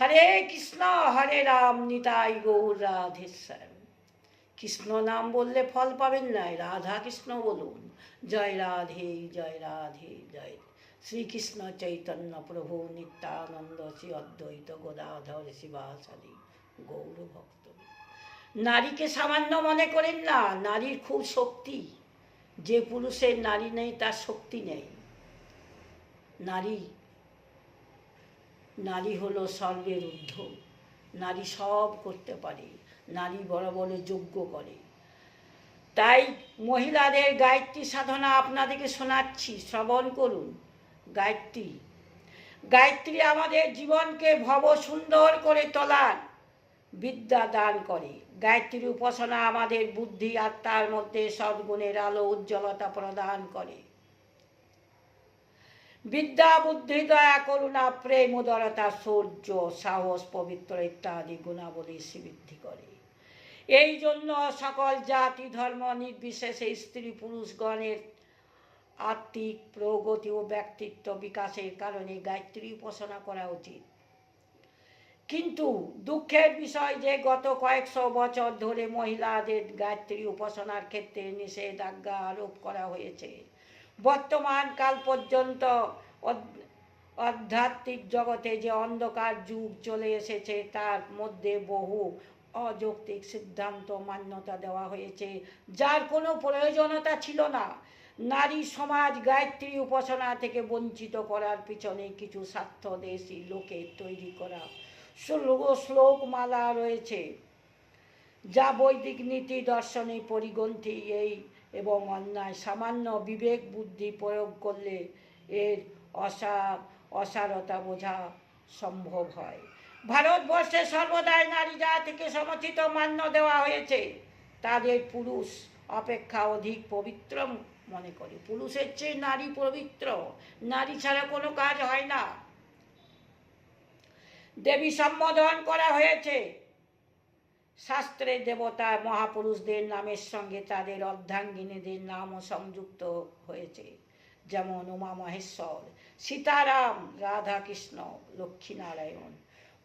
হরে কৃষ্ণ, হরে রাম, নিতাই গৌর রাধেশ্বর কৃষ্ণ নাম বললে ফল পাবেন না রাধা কৃষ্ণ বলুন। জয় রাধে জয় রাধে, জয় শ্রীকৃষ্ণ চৈতন্য প্রভু নিত্যানন্দ শ্রী অদ্বৈত গোদাধর শিবাসাদি গৌর ভক্ত। নারীকে সামান্য মনে করেন না, নারীর খুব শক্তি। যে পুরুষের নারী নেই, তার শক্তি নেই। নারী নারী হলো স্বর্গের ঊর্ধ্ব। নারী সব করতে পারে, নারী বড় বড় যজ্ঞ করে। তাই মহিলাদের গায়ত্রী সাধনা আপনাদেরকে শোনাচ্ছি, শ্রবণ করুন। গায়ত্রী গায়ত্রী আমাদের জীবনকে ভব সুন্দর করে তোলার বিদ্যা দান করে। গায়ত্রীর উপাসনা আমাদের বুদ্ধি, আত্মার মধ্যে সদ্গুণের আলো, উজ্জ্বলতা প্রদান করে। বিদ্যা, বুদ্ধি, দয়া, করুণা, প্রেম, উদরতা, সৌর্য, সাহস, পবিত্র ইত্যাদি গুণাবলী বৃদ্ধি করে। এই জন্য সকল জাতি, ধর্ম, নির্বিশেষে স্ত্রী পুরুষগণের আত্মিক প্রগতি ও ব্যক্তিত্ব বিকাশের কারণে গায়ত্রী উপাসনা করা উচিত। কিন্তু দুঃখের বিষয় যে গত কয়েকশো বছর ধরে মহিলাদের গায়ত্রী উপাসনার ক্ষেত্রে নিষেধাজ্ঞা আরোপ করা হয়েছে। বর্তমান কাল পর্যন্ত আধ্যাত্মিক জগতে যে অন্ধকার যুগ চলে এসেছে, তার মধ্যে বহু অযৌক্তিক সিদ্ধান্ত, মান্যতা দেওয়া হয়েছে, যার কোনো প্রয়োজনীয়তা ছিল না। নারী সমাজ গায়ত্রী উপাসনা থেকে বঞ্চিত করার পিছনে কিছু স্বার্থদেশী লোকের তৈরি করা শ্লোক শ্লোকমালা রয়েছে। যা বৈদিক নীতি দর্শনে পরিগ্রন্থি এই এবং অন্যায়, সামান্য বিবেক বুদ্ধি প্রয়োগ করলে এর অসা অসারতা বোঝা সম্ভব হয়। ভারতবর্ষে সর্বদাই নারী জাতিকে সমর্থিত মান্য দেওয়া হয়েছে। তাদের পুরুষ অপেক্ষা অধিক পবিত্র মনে করে। পুরুষের চেয়ে নারী পবিত্র। নারী ছাড়া কোনো কাজ হয় না। দেবী সম্বোধন করা হয়েছে। শাস্ত্রের দেবতা মহাপুরুষদের নামের সঙ্গে তাদের অর্ধাঙ্গিনীদের নামও সংযুক্ত হয়েছে। যেমন উমা মহেশ্বর, সীতারাম, রাধাকৃষ্ণ, লক্ষ্মীনারায়ণ।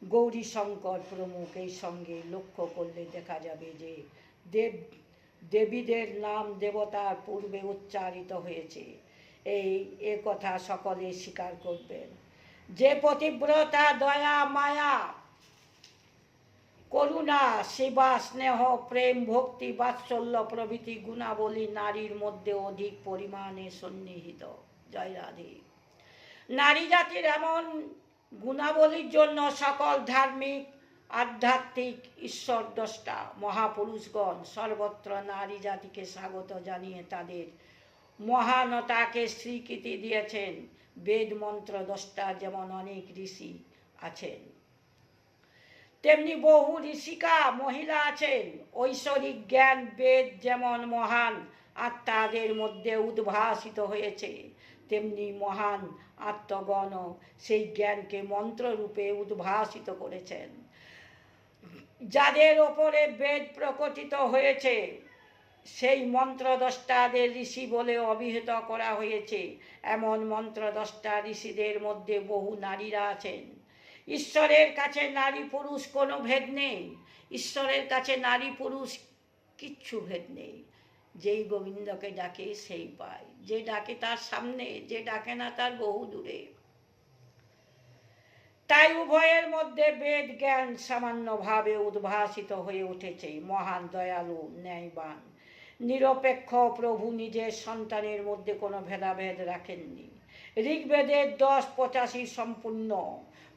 গৌরী শঙ্কর প্রমুখ এই সঙ্গে লক্ষ্য করলে দেখা যাবে যে দেব, দেবীদের নাম দেবতার পূর্বে উচ্চারিত হয়েছে। এই, এ কথা সকলে স্বীকার করবেন। যে পতিব্রতা, দয়া, মায়া করুণা, সেবা, স্নেহ, প্রেম, ভক্তি, বাৎসল্য প্রভৃতি গুণাবলী নারীর মধ্যে অধিক পরিমাণে সন্নিহিত। জয় রাধে। নারী জাতির এমন গুণাবলীর জন্য সকল ধার্মিক, আধ্যাত্মিক, ঈশ্বর দ্রষ্টা, মহাপুরুষগণ সর্বত্র নারী জাতিকে স্বাগত জানিয়ে তাদের মহানতাকে স্বীকৃতি দিয়েছেন। বেদ মন্ত্র দ্রষ্টা যেমন অনেক ঋষি আছেন। তেমনি বহু ঋষিকা, মহিলা আছেন। ঐশ্বরিক জ্ঞান, বেদ যেমন মহান, আত্মাদের মধ্যে উদ্ভাসিত হয়েছে, তেমনি মহান আত্মগণ সেই জ্ঞানকে মন্ত্ররূপে উদ্ভাসিত করেছেন। যাদের ওপরে বেদ প্রকটিত হয়েছে, সেই মন্ত্রদ্রষ্টাদের ঋষি বলে অভিহিত করা হয়েছে। এমন মন্ত্রদ্রষ্টা ঋষিদের মধ্যে বহু নারীরা আছেন। ঈশ্বরের কাছে নারী পুরুষ কোনো ভেদ নেই। ঈশ্বরের কাছে নারী পুরুষ কিচ্ছু ভেদ নেই। যেই গোবিন্দকে ডাকে সেই পায়। যে ডাকে তার সামনে, যে ডাকে না তার বহু দূরে। তাই উভয়ের মধ্যে বেদ জ্ঞান সামান্যভাবে উদ্ভাসিত হয়ে উঠেছে। মহান দয়ালু, ন্যায়বান, নিরপেক্ষ প্রভু নিজের সন্তানের মধ্যে কোনো ভেদাভেদ রাখেননি। ঋগ্বেদের দশ পঁচাশি সম্পূর্ণ।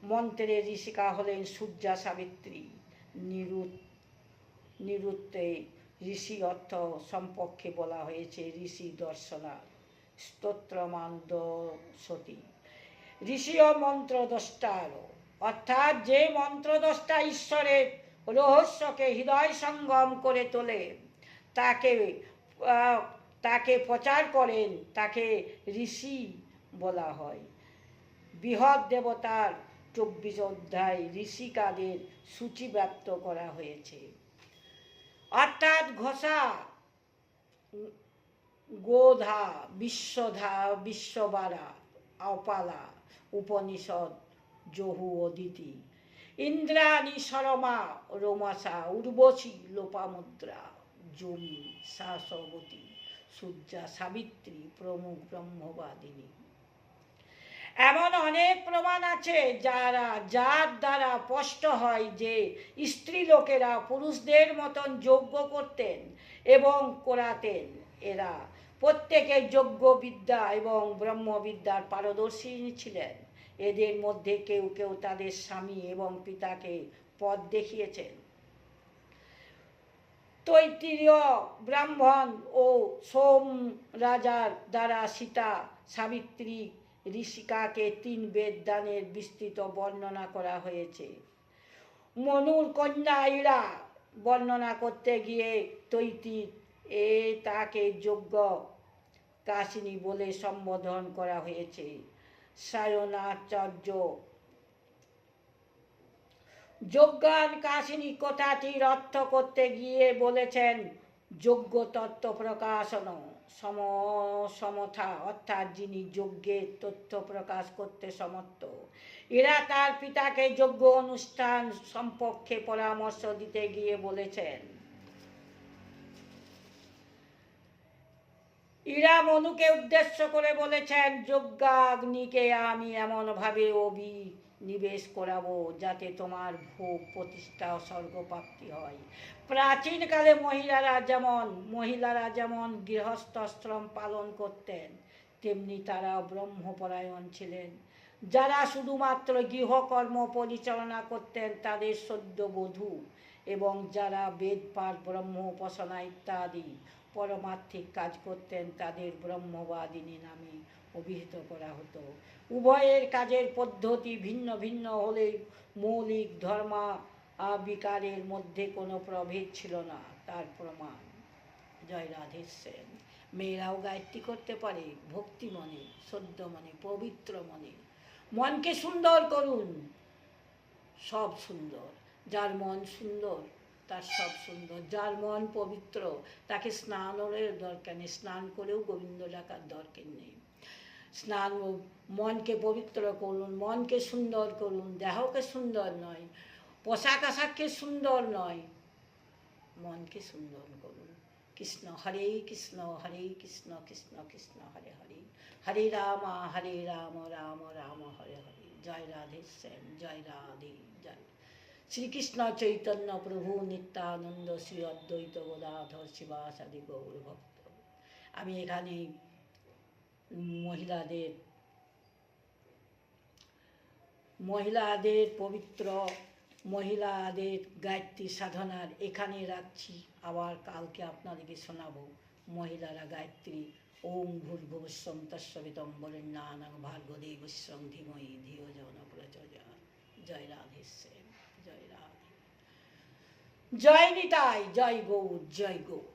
মন্ত্রে ঋষিকা হলেন সূর্যা সাবিত্রী। নিরুত নিরুত্তে ঋষি অর্থ সম্পর্কে বলা হয়েছে ঋষি দর্শনা স্তোত্রমান্দ সতী ঋষিও মন্ত্রদ্রষ্টারও। অর্থাৎ যে মন্ত্রদ্রষ্টা ঈশ্বরের রহস্যকে হৃদয় সঙ্গম করে তোলে, তাকে তাকে প্রচার করেন, তাকে ঋষি বলা হয়। বৃহৎ দেবতার চব্বিশ অধ্যায় ঋষিকাদের সূচিব্যাপ্ত করা হয়েছে। অর্থাৎ ঘোষা, গোধা, বিশ্বধা, বিশ্ববারা, অপালা, উপনিষদ জহু অদিতি, ইন্দ্রাণী সরমা রোমাসা, উর্বশী, লোপামুদ্রা জমি শাসবতী সূর্যা, সাবিত্রী, প্রমুখ ব্রহ্মবাদিনী। এমন অনেক প্রমাণ আছে যারা, যার দ্বারা স্পষ্ট হয় যে স্ত্রী লোকেরা পুরুষদের মতন যজ্ঞ করতেন এবং করাতেন। এরা প্রত্যেকে যজ্ঞ বিদ্যা এবং ব্রহ্মবিদ্যার পারদর্শী ছিলেন। এদের মধ্যে কেউ কেউ তাদের স্বামী এবং পিতাকে পথ দেখিয়েছেন। তৈত্তিরীয় ব্রাহ্মণ ও সোম রাজার দ্বারা সীতা সাবিত্রী ঋষিকাকে তিন বেদ দানের বিস্তৃত বর্ণনা করা হয়েছে। মনুর কন্যা ইরা বর্ণনা করতে গিয়ে তৈতি এ তাকে যোগ্য কাশিনী বলে সম্বোধন করা হয়েছে। সায়নাচার্য যজ্ঞান কাশিনী কথাটির অর্থ করতে গিয়ে বলেছেন যোগ্য তত্ত্ব প্রকাশন সম, সমথা, অর্থাৎ যিনি যজ্ঞের তথ্য প্রকাশ করতে সমর্থ। এরা তার পিতাকে যোগ্য অনুষ্ঠান সম্পর্কে পরামর্শ দিতে গিয়ে বলেছেন। ইরা মনুকে উদ্দেশ্য করে বলেছেন, যজ্ঞাগ্নিকে আমি এমনভাবে অবি নিবেশ করাবো যাতে তোমার ভোগ প্রতিষ্ঠা স্বর্গপ্রাপ্তি হয়। প্রাচীনকালে মহিলারা যেমন মহিলারা যেমন গৃহস্থশ্রম পালন করতেন, তেমনি তারা ব্রহ্মপরায়ণ ছিলেন। যারা শুধুমাত্র গৃহকর্ম পরিচালনা করতেন তাদের সদ্যবধূ এবং যারা বেদপাঠ ব্রহ্ম, উপাসনা ইত্যাদি পরমার্থিক কাজ করতেন তাদের ব্রহ্মবাদিনী নামে অভিহিত করা হতো। উভয়ের কাজের পদ্ধতি ভিন্ন ভিন্ন হলে মৌলিক ধর্মা বিকারের মধ্যে কোনো প্রভেদ ছিল না, তার প্রমাণ। জয় রাধে সেন। মেয়েরাও গায়ত্রী করতে পারে, ভক্তি মনে, সদ্য মনে, পবিত্র মনে। মনকে সুন্দর করুন, সব সুন্দর। যার মন সুন্দর, তার সব সুন্দর। যার মন পবিত্র, তাকে স্নানের দরকার নেই। স্নান করেও গোবিন্দ ডাকার দরকার নেই। স্নান মনকে পবিত্র করুন, মনকে সুন্দর করুন, দেহকে সুন্দর নয়, পোশাক আশাককে সুন্দর নয়, মনকে সুন্দর করুন। কৃষ্ণ হরে কৃষ্ণ হরে কৃষ্ণ কৃষ্ণ কৃষ্ণ, হরে হরে। হরে রাম হরে রাম রাম রাম, হরে হরে। জয় রাধে সেন জয় রাধে, জয়। শ্রীকৃষ্ণ চৈতন্য প্রভু নিত্যানন্দ শ্রী অদ্বৈত গোদাধর শিবাসাদি গৌর ভক্ত আমি এখানে মহিলাদের মহিলাদের পবিত্র, মহিলাদের গায়ত্রী সাধনার এখানে রাখছি। আবার কালকে আপনাদেরকে শোনাবো, মহিলারা গায়ত্রী, ওম ভূর্ভুবস্বম তস্বিতম বলেন, নানাং ভার্গদেবস্বং ধীময়ী ধিও জন প্রচোদয়া জয় রাধে সেন জয় রাধে। জয় নিতাই, জয় গৌর জয় গৌর।